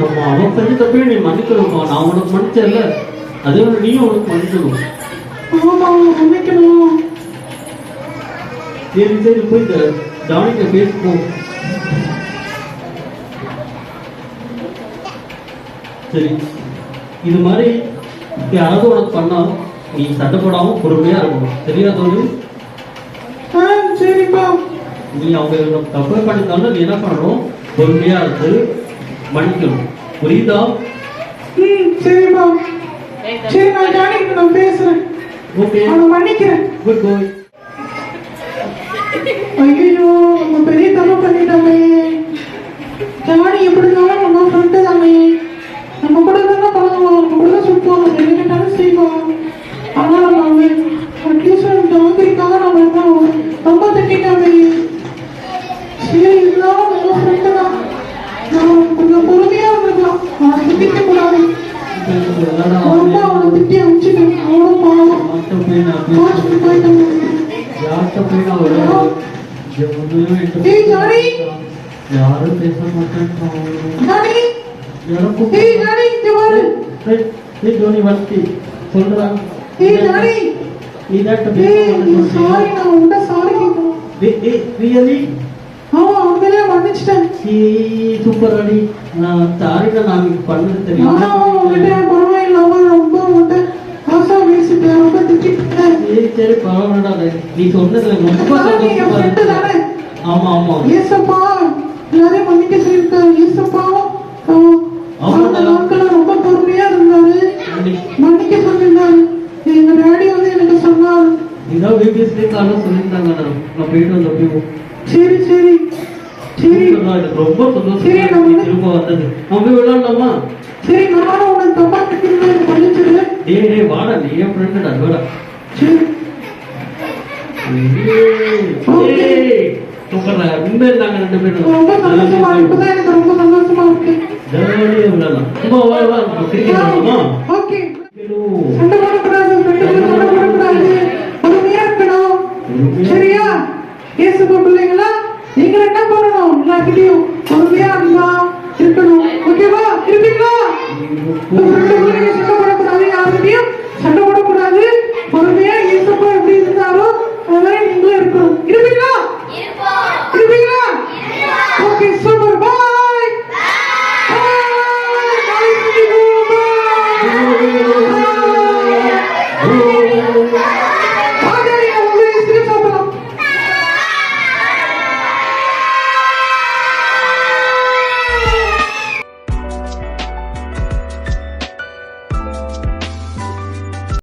அவன் செஞ்ச தப்பையும் நீ மன்னிக்கணும்ப்பா. நான் உனக்கு மன்னிச்சேன்ல. அதே மாதிரி நீயும் உனக்கு மன்னிக்கணும். ஆமா மன்னிக்கணும். சரி சரி போய் ஜானிட்ட பேசிப்போம் சரி. இது மாதிரி யாராவது உனக்கு பண்ணா நீ சண்டை போடாம பொறுமையா இருக்கணும். சரியா தோழி? சரிப்பா. நீ அவங்க தப்பு பண்ணிருந்தாலும் நீ என்ன பண்ணணும்? பொறுமையா இருந்து மன்னிக்கணும். புரியுதா? ம் சரிப்பா சரி நான் ஜானிக்கு நான் பேசுறேன். ஓகே அவனை மன்னிக்கிறேன். குட் பாய் ஐயோ ரொம்ப அவனை திட்டி அமிச்சுட்டேன் அவனும் பாவம் யார்கிட்ட போய் ஏய், ஜானி! யாரும் பேச மாட்டேன் ஜானி எனக்கும் ஏய் இங்க ஏய், ஏய், ஜோனி வர்த்தி ஏய் பேச சாரி நான் சாரி ஏய், ஏய், ரியலி ஆமா மன்னிச்சிட்டேன் சூப்பர் அடி நான் சாரிடா நான் பண்ணது தெரியும் ஏய், சரி பரவாயில்லடா நீ சொன்னதுல ரொம்ப. ஆமா ஆமா. ஏசப்பா எல்லாரையும் மன்னிக்க சொல்லியிருக்காரு. ஏசப்பாவும் ஆமா. அந்த நாட்கள ரொம்ப பொறுமையா இருந்தாரு. மன்னிக்க சொல்லியிருந்தாரு. எங்க டாடி வந்து எனக்கு சொன்னாரு. இதான் பிபிஎஸ்டி காலம் சொல்லியிருந்தாங்க நான் போயிட்டு வந்தப்போ சரி சரி. சரி. எனக்கு ரொம்ப சந்தோஷம் சரி, நம்ம வந்து- திரும்ப வந்தது. நம்ம போய் விளையாடலாமா? சரி நானும் உனக்கு தப்பா மன்னிச்சிடு டேய் டேய் வாடா நீ என் ஃப்ரெண்டுடா வாடா சரி ரொம்ப இருந்தாங்க ரெண்டு பேரும் ரொம்ப சந்தோஷமா இப்பதான் எனக்கு ரொம்ப சந்தோஷமா இருக்கு ஜாலியா விளையாடலாம் வா வா வா கிரிக்கெட் விளையாடலாமா ஓகே சண்டை சண்டை பொறுமையா இருக்கணும் சரியா பிள்ளைங்களா நீங்க என்ன பண்ணணும் பொறுமையா இருந்தா இருக்கணும் ஓகேவா இருப்பீங்களா சண்டை போடக்கூடாது சண்டை பொறுமையா ஏசுப்பா எப்படி இருந்தாரோ அது நீங்களும் இருக்கணும். இருப்பீங்களா?